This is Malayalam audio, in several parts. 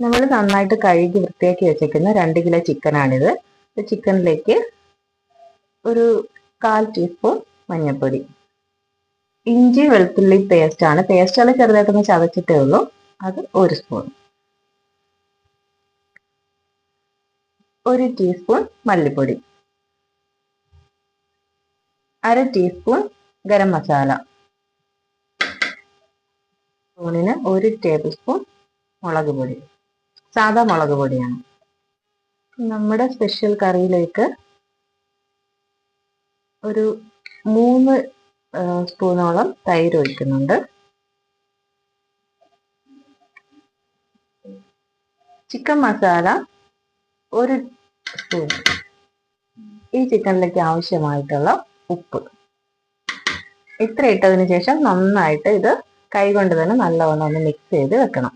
നമ്മൾ നന്നായിട്ട് കഴുകി വൃത്തിയാക്കി വെച്ചേക്കുന്ന രണ്ട് കിലോ ചിക്കനാണിത്. ചിക്കനിലേക്ക് ഒരു കാൽ ടീസ്പൂൺ മഞ്ഞൾപ്പൊടി. ഇഞ്ചി വെളുത്തുള്ളി പേസ്റ്റ് ആണ് പേസ്റ്റ് അല്ല ചെറുതായിട്ടൊന്ന് ചതച്ചിട്ടേ ഉള്ളൂ. അത് ഒരു സ്പൂൺ. ഒരു ടീസ്പൂൺ മല്ലിപ്പൊടി. അര ടീസ്പൂൺ ഗരം മസാല. സ്പൂണിന് ഒരു ടേബിൾ സ്പൂൺ മുളക് പൊടി. സാദാ മുളക് പൊടിയാണ്. നമ്മുടെ സ്പെഷ്യൽ കറിയിലേക്ക് ഒരു മൂന്ന് സ്പൂണോളം തൈര് ഒഴിക്കുന്നുണ്ട്. ചിക്കൻ മസാല ഒരു സ്പൂൺ. ഈ ചിക്കനിലേക്ക് ആവശ്യമായിട്ടുള്ള ഉപ്പ്. ഇത്ര ഇട്ടതിന് ശേഷം നന്നായിട്ട് ഇത് കൈകൊണ്ട് തന്നെ നല്ലവണ്ണം ഒന്ന് മിക്സ് ചെയ്ത് വെക്കണം.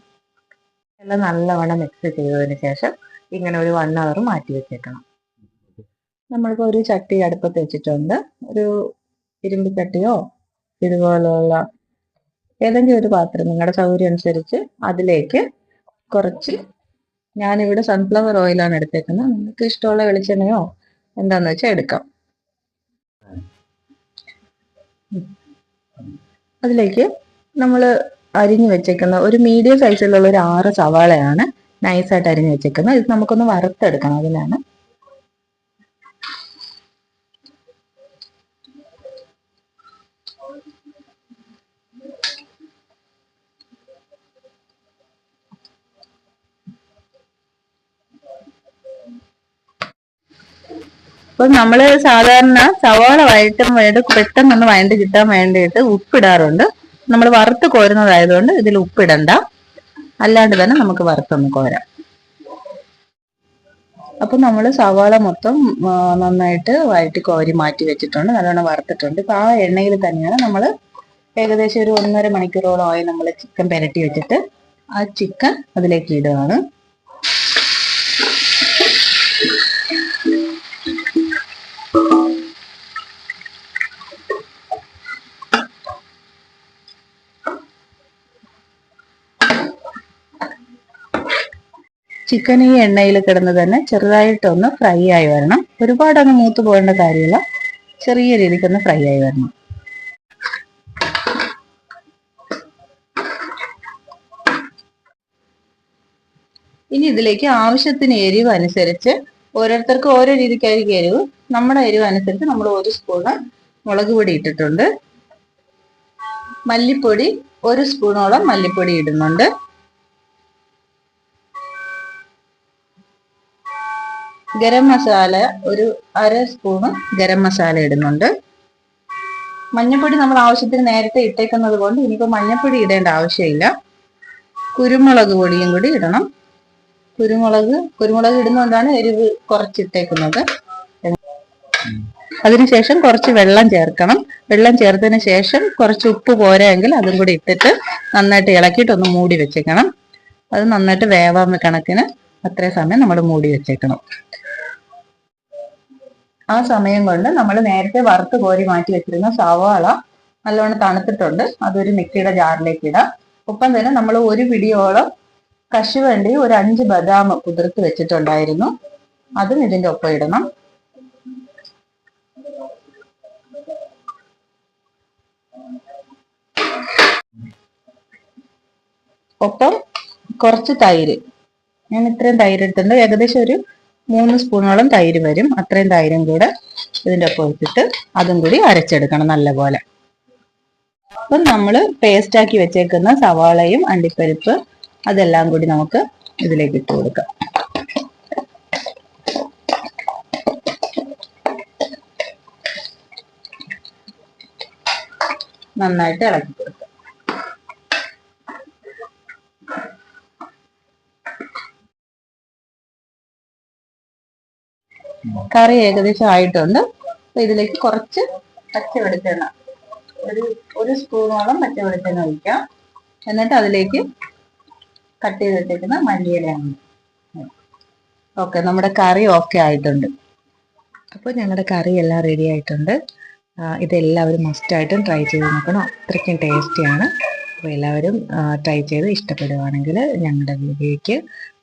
എല്ലാം നല്ലവണ്ണം മിക്സ് ചെയ്തതിന് ശേഷം ഇങ്ങനെ ഒരു വൺ അവർ മാറ്റി വെച്ചേക്കണം. നമ്മളിപ്പോൾ ഒരു ചട്ടി അടുപ്പത്ത് വെച്ചിട്ടുണ്ട്. ഒരു ഇരുമ്പ് ചട്ടിയോ ഇതുപോലെയുള്ള ഏതെങ്കിലും ഒരു പാത്രം നിങ്ങളുടെ സൗകര്യം അനുസരിച്ച് അതിലേക്ക് കുറച്ച് ഞാനിവിടെ സൺഫ്ലവർ ഓയിലാണ് എടുത്തേക്കുന്നത്. നിങ്ങൾക്ക് ഇഷ്ടമുള്ള വെളിച്ചെണ്ണയോ എന്താന്ന് വെച്ചാൽ എടുക്കാം. അതിലേക്ക് നമ്മൾ അരിഞ്ഞു വെച്ചേക്കുന്ന ഒരു മീഡിയം സൈസിലുള്ള ഒരു ആറ് സവാളയാണ് നൈസായിട്ട് അരിഞ്ഞു വെച്ചേക്കുന്നത്. ഇത് നമുക്കൊന്ന് വറുത്തെടുക്കണം അതിനാണ് അപ്പൊ നമ്മൾ സാധാരണ സവാള വഴറ്റും വേണ്ടി പെട്ടെന്നൊന്ന് വഴണ്ട് കിട്ടാൻ വേണ്ടിയിട്ട് ഉപ്പിടാറുണ്ട്. നമ്മൾ വറുത്ത് കോരുന്നതായതുകൊണ്ട് ഇതിൽ ഉപ്പിടണ്ട. അല്ലാണ്ട് തന്നെ നമുക്ക് വറുത്തൊന്ന് കോരാം. അപ്പൊ നമ്മൾ സവാള മൊത്തം നന്നായിട്ട് വഴറ്റി കോരി മാറ്റി വെച്ചിട്ടുണ്ട്. നല്ലോണം വറുത്തിട്ടുണ്ട്. ഇപ്പൊ ആ എണ്ണയിൽ തന്നെയാണ് നമ്മൾ ഏകദേശം ഒരു ഒന്നര മണിക്കൂറോളമായി നമ്മൾ ചിക്കൻ പെരട്ടി വെച്ചിട്ട് ആ ചിക്കൻ അതിലേക്ക് ഇടുകയാണ്. ചിക്കൻ ഈ എണ്ണയിൽ കിടന്ന് തന്നെ ചെറുതായിട്ടൊന്ന് ഫ്രൈ ആയി വരണം. ഒരുപാട് അങ്ങ് മൂത്ത് പോകേണ്ട കാര്യമില്ല. ചെറിയ രീതിക്ക് ഒന്ന് ഫ്രൈ ആയി വരണം. ഇനി ഇതിലേക്ക് ആവശ്യത്തിന് എരിവ് അനുസരിച്ച് ഓരോരുത്തർക്കും ഓരോ രീതിക്കായിരിക്കും എരിവ്. നമ്മുടെ എരിവ് അനുസരിച്ച് നമ്മൾ ഒരു സ്പൂണ് മുളക് പൊടി ഇട്ടിട്ടുണ്ട്. മല്ലിപ്പൊടി ഒരു സ്പൂണോളം മല്ലിപ്പൊടി ഇടുന്നുണ്ട്. ഗരം മസാല ഒരു അര സ്പൂണ് ഗരം മസാല ഇടുന്നുണ്ട്. മഞ്ഞപ്പൊടി നമ്മൾ ആവശ്യത്തിന് നേരത്തെ ഇട്ടേക്കുന്നത് കൊണ്ട് ഇനിയിപ്പോൾ മഞ്ഞപ്പൊടി ഇടേണ്ട ആവശ്യമില്ല. കുരുമുളക് പൊടിയും കൂടി ഇടണം. കുരുമുളക് കുരുമുളക് ഇടുന്നതുകൊണ്ടാണ് എരിവ് കുറച്ചിട്ടേക്കുന്നത്. അതിനുശേഷം കുറച്ച് വെള്ളം ചേർക്കണം. വെള്ളം ചേർത്തതിന് ശേഷം കുറച്ച് ഉപ്പ് പോരായെങ്കിൽ അതും കൂടി ഇട്ടിട്ട് നന്നായിട്ട് ഇളക്കിയിട്ട് ഒന്ന് മൂടി വെച്ചേക്കണം. അത് നന്നായിട്ട് വേവാൻ കണക്കിന് അത്രയും സമയം നമ്മൾ മൂടി വെച്ചേക്കണം. ആ സമയം കൊണ്ട് നമ്മൾ നേരത്തെ വറുത്ത് കോരി മാറ്റി വെച്ചിരുന്ന സവാള നല്ലോണം തണുത്തിട്ടുണ്ട്. അതൊരു മിക്സിയുടെ ജാറിലേക്ക് ഇടാം. ഒപ്പം തന്നെ നമ്മൾ ഒരു പിടിയോളം കശുവണ്ടി ഒരു അഞ്ച് ബദാം കുതിർത്ത് വെച്ചിട്ടുണ്ടായിരുന്നു. അതും ഇതിന്റെ ഒപ്പം ഇടണം. ഒപ്പം കുറച്ച് തൈര്. ഞാൻ ഇത്രയും തൈര് എടുത്തിട്ടുണ്ട്. ഏകദേശം ഒരു മൂന്ന് സ്പൂണോളം തൈര് വരും. അത്രയും തൈരും കൂടെ ഇതിന്റെ ഒപ്പം ഇട്ടിട്ട് അതും കൂടി അരച്ചെടുക്കണം നല്ലപോലെ. അപ്പം നമ്മൾ പേസ്റ്റാക്കി വെച്ചേക്കുന്ന സവാളയും അണ്ടിപ്പരിപ്പ് അതെല്ലാം കൂടി നമുക്ക് ഇതിലേക്ക് ഇട്ട് കൊടുക്കാം. നന്നായിട്ട് ഇളക്കി കൊടുക്കാം. കറി ഏകദേശം ആയിട്ടുണ്ട്. അപ്പൊ ഇതിലേക്ക് കുറച്ച് പച്ച വെളിച്ചെണ്ണ ഒരു ഒരു സ്പൂണോളം പച്ച വെളിച്ചെണ്ണ ഒഴിക്കാം. എന്നിട്ട് അതിലേക്ക് കട്ട് ചെയ്തിട്ടിരിക്കുന്ന മല്ലിയിലാണ് ഓക്കെ നമ്മുടെ കറി ഓക്കെ ആയിട്ടുണ്ട്. അപ്പോൾ ഞങ്ങളുടെ കറി എല്ലാം റെഡി ആയിട്ടുണ്ട്. ഇതെല്ലാവരും മസ്റ്റായിട്ടും ട്രൈ ചെയ്ത് നോക്കണം. അത്രയ്ക്കും ടേസ്റ്റിയാണ് അപ്പോൾ എല്ലാവരും ട്രൈ ചെയ്ത് ഇഷ്ടപ്പെടുവാണെങ്കിൽ ഞങ്ങളുടെ വീഡിയോയ്ക്ക്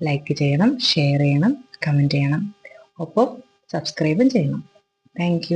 ലൈക്ക് ചെയ്യണം ഷെയർ ചെയ്യണം കമന്റ് ചെയ്യണം. ഒപ്പം സബ്സ്ക്രൈബും ചെയ്യണം. താങ്ക്